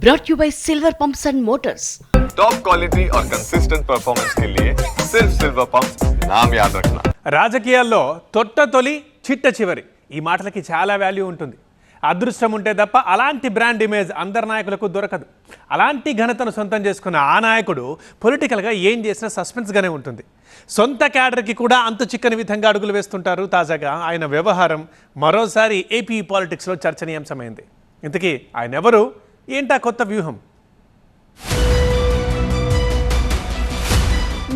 brought you by Silver Pumps and Motors. Top quality और consistent performance के लिए सिर्फ सिल्वर पंप नाम याद रखना రాజకీయాల్లో తొట్ట తొలి చిట్ట చివరి ఈ మాటలకి చాలా వాల్యూ ఉంటుంది అదృష్టం ఉంటే తప్ప అలాంటి బ్రాండ్ ఇమేజ్ అందరి నాయకులకు దొరకదు అలాంటి ఘనతను సొంతం చేసుకున్న ఆ నాయకుడు పొలిటికల్గా ఏం చేసినా సస్పెన్స్గానే ఉంటుంది సొంత క్యాడర్కి కూడా అంతు చిక్కని విధంగా అడుగులు వేస్తుంటారు తాజాగా ఆయన వ్యవహారం మరోసారి ఏపీ పాలిటిక్స్లో చర్చనీయాంశమైంది ఇంతకీ ఆయన ఎవరు ఏంటా కొత్త వ్యూహం?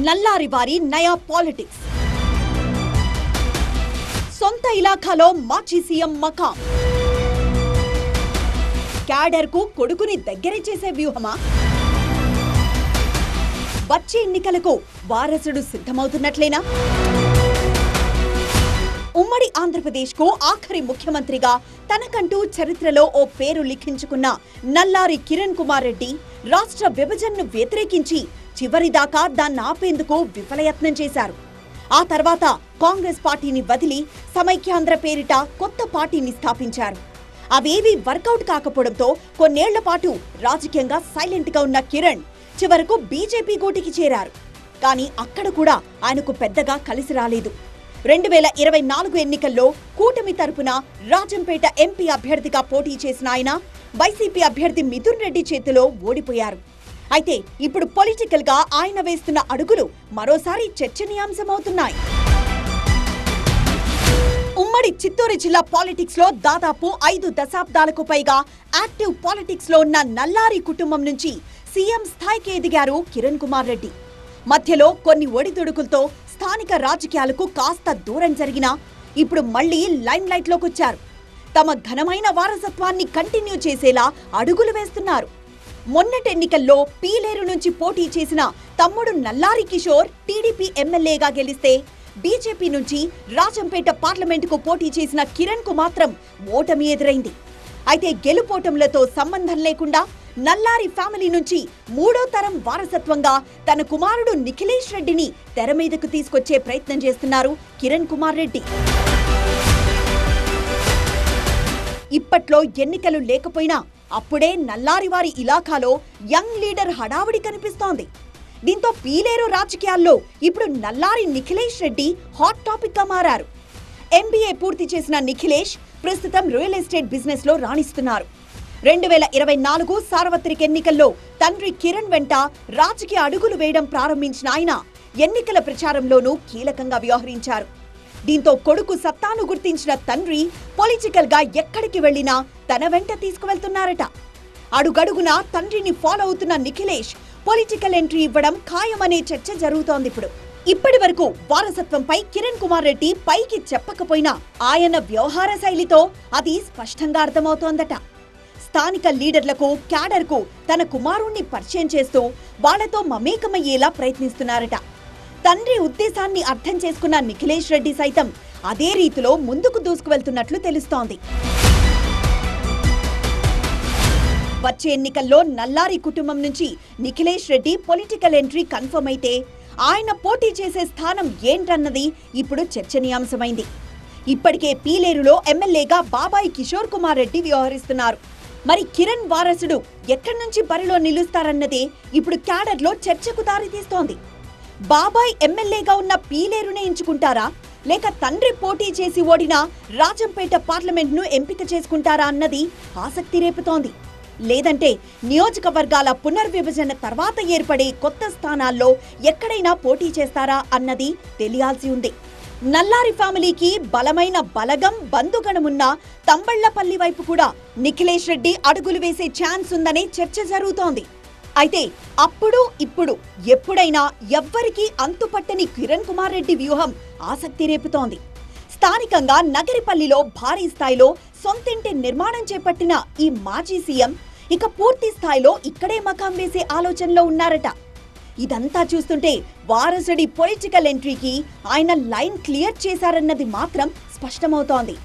నల్లారి వారి నయా పాలిటిక్స్. సొంత ఇలాఖాలో మాజీ సీఎం మకాం. క్యాడర్కు కొడుకుని దగ్గర చేసే వ్యూహమా? వచ్చే ఎన్నికలకు వారసుడు సిద్ధమవుతున్నట్లేనా? ఉమ్మడి ఆంధ్రప్రదేశ్కు ఆఖరి ముఖ్యమంత్రిగా తనకంటూ చరిత్రలో ఓ పేరు లిఖించుకున్న నల్లారి కిరణ్ కుమార్ రెడ్డి రాష్ట్ర విభజనను వ్యతిరేకించి చివరిదాకా దాన్ని ఆపేందుకు విఫలయత్నం చేశారు. ఆ తర్వాత కాంగ్రెస్ పార్టీని వదిలి సమైక్యాంధ్ర పేరిట కొత్త పార్టీని స్థాపించారు. అవేవి వర్కౌట్ కాకపోవడంతో కొన్నేళ్ళ పాటు రాజకీయంగా సైలెంట్గా ఉన్న కిరణ్ చివరకు బీజేపీ గూటికి చేరారు. కానీ అక్కడ కూడా ఆయనకు పెద్దగా కలిసి రాలేదు. రెండు వేల ఇరవై నాలుగు ఎన్నికల్లో కూటమి తరపున రాజంపేట ఎంపీ అభ్యర్థిగా పోటీ చేసిన ఆయన వైసీపీ అభ్యర్థి మిథున్ రెడ్డి చేతిలో ఓడిపోయారు. అయితే ఇప్పుడు పొలిటికల్గా ఆయన వేస్తున్న అడుగులు మరోసారి చర్చనీయాంశమవుతున్నాయి. ఉమ్మడి చిత్తూరు జిల్లా పాలిటిక్స్లో దాదాపు ఐదు దశాబ్దాలకు పైగా యాక్టివ్ పాలిటిక్స్లో ఉన్న నల్లారి కుటుంబం నుంచి సీఎం స్థాయికి ఎదిగారు కిరణ్ కుమార్ రెడ్డి. మధ్యలో కొన్ని ఒడిదుడుకులతో స్థానిక రాజకీయాలకు కాస్త దూరం జరిగినా ఇప్పుడు మళ్ళీ లైమ్ లైట్లోకి వచ్చారు తమ ఘనమైన వారసత్వాన్ని కంటిన్యూ చేసేలా అడుగులు వేస్తున్నారు. మొన్నటి ఎన్నికల్లో పీలేరు నుంచి పోటీ చేసిన తమ్ముడు నల్లారి కిషోర్ టీడీపీ ఎమ్మెల్యేగా గెలిస్తే బీజేపీ నుంచి రాజంపేట పార్లమెంటుకు పోటీ చేసిన కిరణ్కు మాత్రం ఓటమి ఎదురైంది. అయితే గెలుపోటములతో సంబంధం లేకుండా నల్లారి ఫ్యామిలీ నుంచి మూడో తరం వారసత్వంగా తన కుమారుడు నిఖిలేష్ రెడ్డిని తెర మీదకు తీసుకొచ్చే ప్రయత్నం చేస్తున్నారు కిరణ్ కుమార్ రెడ్డి. ఇప్పట్లో ఎన్నికలు లేకపోయినా అప్పుడే నల్లారి వారి ఇలాఖాలో యంగ్ లీడర్ హడావుడి కనిపిస్తోంది. దీంతో పీలేరు రాజకీయాల్లో ఇప్పుడు నల్లారి నిఖిలేష్ రెడ్డి హాట్ టాపిక్గా మారారు. ఎంబీఏ పూర్తి చేసిన నిఖిలేష్ ప్రస్తుతం రియల్ ఎస్టేట్ బిజినెస్లో రాణిస్తున్నారు. రెండు వేల ఇరవై నాలుగు సార్వత్రిక ఎన్నికల్లో తండ్రి కిరణ్ వెంట రాజకీయ అడుగులు వేయడం ప్రారంభించిన ఆయన ఎన్నికల ప్రచారంలోనూ కీలకంగా వ్యవహరించారు. దీంతో కొడుకు సత్తాను గుర్తించిన తండ్రి పొలిటికల్గా ఎక్కడికి వెళ్ళినా తన వెంట తీసుకువెళ్తున్నారట. అడుగడుగున తండ్రిని ఫాలో అవుతున్న నిఖిలేష్ పొలిటికల్ ఎంట్రీ ఇవ్వడం ఖాయమనే చర్చ జరుగుతోంది ఇప్పుడు. ఇప్పటి వరకు వారసత్వంపై కిరణ్ కుమార్ రెడ్డి పైకి చెప్పకపోయినా ఆయన వ్యవహార శైలితో అది స్పష్టంగా అర్థమవుతోందట. స్థానిక లీడర్లకు క్యాడర్కు తన కుమారుణ్ణి పరిచయం చేస్తూ వాళ్ళతో మమేకమయ్యేలా ప్రయత్నిస్తున్నారట. తండ్రి ఉద్దేశాన్ని అర్థం చేసుకున్న నిఖిలేష్ రెడ్డి సైతం అదే రీతిలో ముందుకు దూసుకువెళ్తున్నట్లు తెలుస్తోంది. వచ్చే ఎన్నికల్లో నల్లారి కుటుంబం నుంచి Nikhilesh Reddy political entry confirm అయితే ఆయన పోటీ చేసే స్థానం ఏంటన్నది ఇప్పుడు చర్చనీయాంశమైంది. ఇప్పటికే పీలేరులో ఎమ్మెల్యేగా బాబాయ్ కిషోర్ కుమార్ రెడ్డి వ్యవహరిస్తున్నారు. మరి కిరణ్ వారసుడు ఎక్కడి నుంచి బరిలో నిలుస్తారన్నదే ఇప్పుడు క్యాడర్లో చర్చకు దారితీస్తోంది. బాబాయ్ ఎమ్మెల్యేగా ఉన్న పీలేరునే ఎంచుకుంటారా? లేక తండ్రి పోటీ చేసి ఓడిన రాజంపేట పార్లమెంట్ను ఎంపిక చేసుకుంటారా అన్నది ఆసక్తి రేపుతోంది. లేదంటే నియోజకవర్గాల పునర్విభజన తర్వాత ఏర్పడే కొత్త స్థానాల్లో ఎక్కడైనా పోటీ చేస్తారా అన్నది తెలియాల్సి ఉంది. నల్లారి ఫ్యామిలీకి బలమైన బలగం బంధుగణమున్న తంబళ్ళపల్లి వైపు కూడా నిఖిలేష్ రెడ్డి అడుగులు వేసే ఛాన్స్ ఉందనే చర్చ జరుగుతోంది. అయితే అప్పుడు ఇప్పుడు ఎప్పుడైనా ఎవ్వరికీ అంతుపట్టని కిరణ్ కుమార్ రెడ్డి వ్యూహం ఆసక్తి రేపుతోంది. స్థానికంగా నగరిపల్లిలో భారీ స్థాయిలో సొంతింటి నిర్మాణం చేపట్టిన ఈ మాజీ సీఎం ఇక పూర్తి స్థాయిలో ఇక్కడే మకాం వేసే ఆలోచనలో ఉన్నారట. ఇదంతా చూస్తుంటే వారసుడి పొలిటికల్ ఎంట్రీకి ఆయన లైన్ క్లియర్ చేశారన్నది మాత్రం స్పష్టమవుతోంది.